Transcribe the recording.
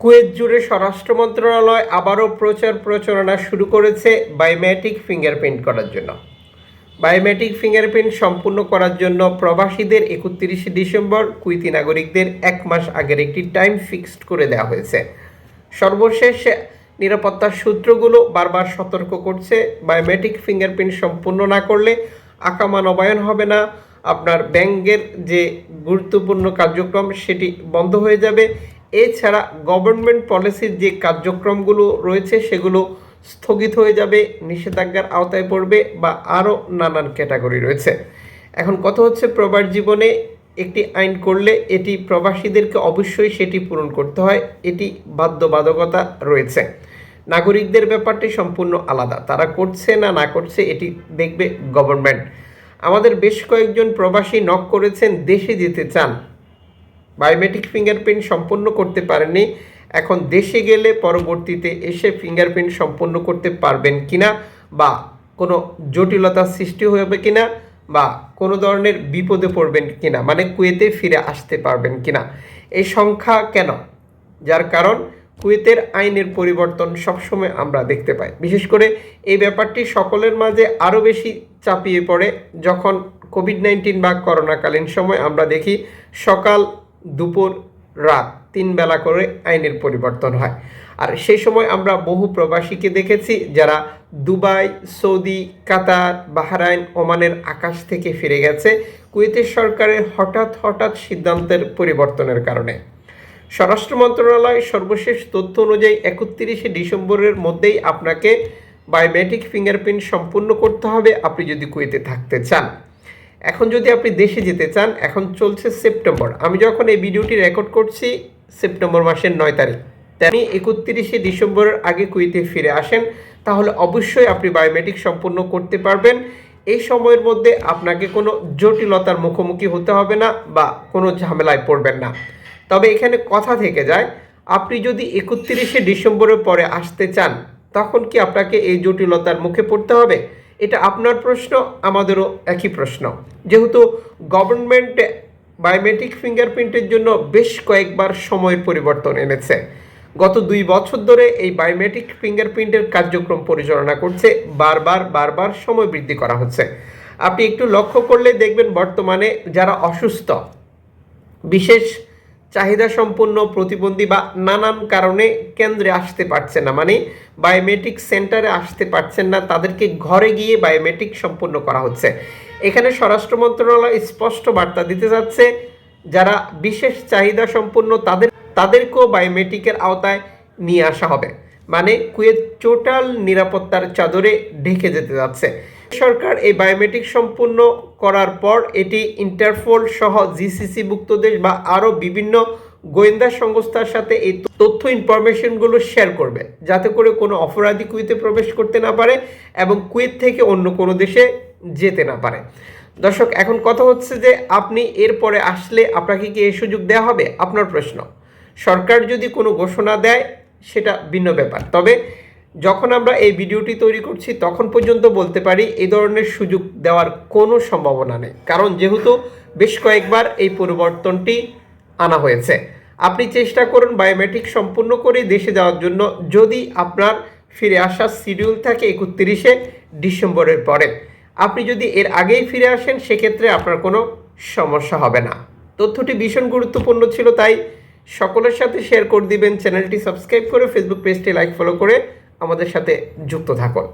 Kuwait জুড়ে স্বরাষ্ট্র মন্ত্রণালয় আবারও প্রচার প্রচারণা শুরু করেছে বায়োমেট্রিক ফিঙ্গারপ্রিন্ট করার জন্য। বায়োমেট্রিক ফিঙ্গারপ্রিন্ট সম্পূর্ণ করার জন্য প্রবাসীদের একত্রিশে ডিসেম্বর কুইতি নাগরিকদের এক মাস আগের একটি টাইম ফিক্সড করে দেওয়া হয়েছে। সর্বশেষ নিরাপত্তার সূত্রগুলো বারবার সতর্ক করছে, বায়োমেট্রিক ফিঙ্গারপ্রিন্ট সম্পূর্ণ না করলে আকামা নবায়ন হবে না, আপনার ব্যাংকের যে গুরুত্বপূর্ণ কার্যক্রম সেটি বন্ধ হয়ে যাবে এছাড়া গভর্নমেন্ট পলিসির যে কার্যক্রমগুলো রয়েছে, সেগুলো স্থগিত হয়ে যাবে, নিষেধাজ্ঞার আওতায় পড়বে বা আরও নানান ক্যাটাগরি রয়েছে। এখন কথা হচ্ছে, প্রবাস জীবনে একটি আইন করলে এটি প্রবাসীদেরকে অবশ্যই সেটি পূরণ করতে হয়, এটি বাধ্যবাধকতা রয়েছে। নাগরিকদের ব্যাপারটি সম্পূর্ণ আলাদা, তারা করছে না না করছে এটি দেখবে গভর্নমেন্ট আমাদের বেশ কয়েকজন প্রবাসী নক করেছেন, দেশে যেতে চান। বায়োমেট্রিক ফিঙ্গারপ্রিন্ট সম্পন্ন করতে পারেননি। এখন দেশে গেলে পরবর্তীতে এসে ফিঙ্গারপ্রিন্ট সম্পন্ন করতে পারবেন কিনা বা কোনো জটিলতার সৃষ্টি হবে কিনা বা কোনো ধরনের বিপদে পড়বেন কিনা মানে কুয়েতে ফিরে আসতে পারবেন কিনা, এই সংখ্যা কেন? যার কারণ কুয়েতের আইনের পরিবর্তন সবসময় আমরা দেখতে পাই। বিশেষ করে এই ব্যাপারটি সকলের মাঝে আরও বেশি চাপিয়ে পড়ে। যখন কোভিড নাইন্টিন বা করোনাকালীন সময় আমরা দেখি সকাল দুপুর, রাত তিন বেলা করে আইনের পরিবর্তন হয়। আর সেই সময় আমরা বহু প্রবাসীকে দেখেছি যারা দুবাই, সৌদি, কাতার, বাহরাইন, ওমানের আকাশ থেকে ফিরে গেছে কুয়েতের সরকারের হঠাৎ হঠাৎ সিদ্ধান্তের পরিবর্তনের কারণে। স্বরাষ্ট্র মন্ত্রণালয় সর্বশেষ তথ্য অনুযায়ী একত্রিশে ডিসেম্বরের মধ্যেই আপনাকে বায়োমেট্রিক ফিঙ্গারপ্রিন্ট সম্পূর্ণ করতে হবে। আপনি যদি কুয়েতে থাকতে চান। এখন যদি আপনি দেশে যেতে চান, এখন চলছে সেপ্টেম্বর। আমি যখন এই ভিডিওটি রেকর্ড করছি, সেপ্টেম্বর মাসের নয় তারিখ। আপনি একত্রিশে ডিসেম্বরের আগে কুয়েতে ফিরে আসেন, তাহলে অবশ্যই আপনি বায়োমেট্রিক সম্পূর্ণ করতে পারবেন। এই সময়ের মধ্যে আপনাকে কোনো জটিলতার মুখোমুখি হতে হবে না বা কোনো ঝামেলায় পড়বেন না। তবে এখানে কথা থেকে যায়, আপনি যদি একত্রিশে ডিসেম্বরের পরে আসতে চান, তখন কি আপনাকে এই জটিলতার মুখে পড়তে হবে? এটা আপনার প্রশ্ন, আমাদেরও একই প্রশ্ন। যেহেতু গভর্নমেন্ট বায়োমেট্রিক ফিঙ্গারপ্রিন্টের জন্য বেশ কয়েকবার সময়ের পরিবর্তন এনেছে। গত দুই বছর ধরে এই বায়োমেট্রিক ফিঙ্গারপ্রিন্টের কার্যক্রম পরিচালনা করছে, বারবার বারবার সময় বৃদ্ধি করা হচ্ছে। আপনি একটু লক্ষ্য করলে দেখবেন বর্তমানে যারা অসুস্থ, বিশেষ চাহিদা সম্পন্ন প্রতিবন্ধী বা নানান কারণে কেন্দ্রে আসতে পারছে না। মানে বায়োমেট্রিক সেন্টারে আসতে পারছেন না, তাদেরকে ঘরে গিয়ে বায়োমেট্রিক সম্পন্ন করা হচ্ছে। এখানে স্বরাষ্ট্র মন্ত্রণালয় স্পষ্ট বার্তা দিতে যাচ্ছে, যারা বিশেষ চাহিদা সম্পন্ন তাদের, তাদেরকেও বায়োমেট্রিকের আওতায় নিয়ে আসা হবে। মানে কুয়েত টোটাল নিরাপত্তার চাদরে ঢেকে যেতে যাচ্ছে। সরকার এই বায়োমেট্রিক সম্পূর্ণ করার পর এটি ইন্টারপোল সহ জিসিসি ভুক্ত দেশ বা আরও বিভিন্ন গোয়েন্দা সংস্থার সাথে এই তথ্য ইনফরমেশনগুলো শেয়ার করবে, যাতে করে কোনো অপরাধী কুয়েতে প্রবেশ করতে না পারে এবং কুয়েত থেকে অন্য কোনো দেশে যেতে না পারে। দর্শক, এখন কথা হচ্ছে যে আপনি এরপরে আসলে আপনাকে কি এই সুযোগ দেওয়া হবে? আপনার প্রশ্ন। সরকার যদি কোনো ঘোষণা দেয়, সেটা ভিন্ন ব্যাপার। তবে যখন আমরা এই ভিডিওটি তৈরি করছি, তখন পর্যন্ত বলতে পারি এই ধরনের সুযোগ দেওয়ার কোনো সম্ভাবনা নেই। কারণ যেহেতু বেশ কয়েকবার এই পরিবর্তনটি আনা হয়েছে। আপনি চেষ্টা করুন বায়োমেট্রিক সম্পূর্ণ করে দেশে যাওয়ার জন্য। যদি আপনার ফিরে আসার শিডিউল থাকে একত্রিশে ডিসেম্বরের পরে। আপনি যদি এর আগেই ফিরে আসেন, সেক্ষেত্রে আপনার কোনো সমস্যা হবে না। তথ্যটি ভীষণ গুরুত্বপূর্ণ ছিল, তাই সকলের সাথে শেয়ার করে দিবেন। চ্যানেলটি সাবস্ক্রাইব করে ফেসবুক পেজটি লাইক ফলো করে আমাদের সাথে যুক্ত থাকুন।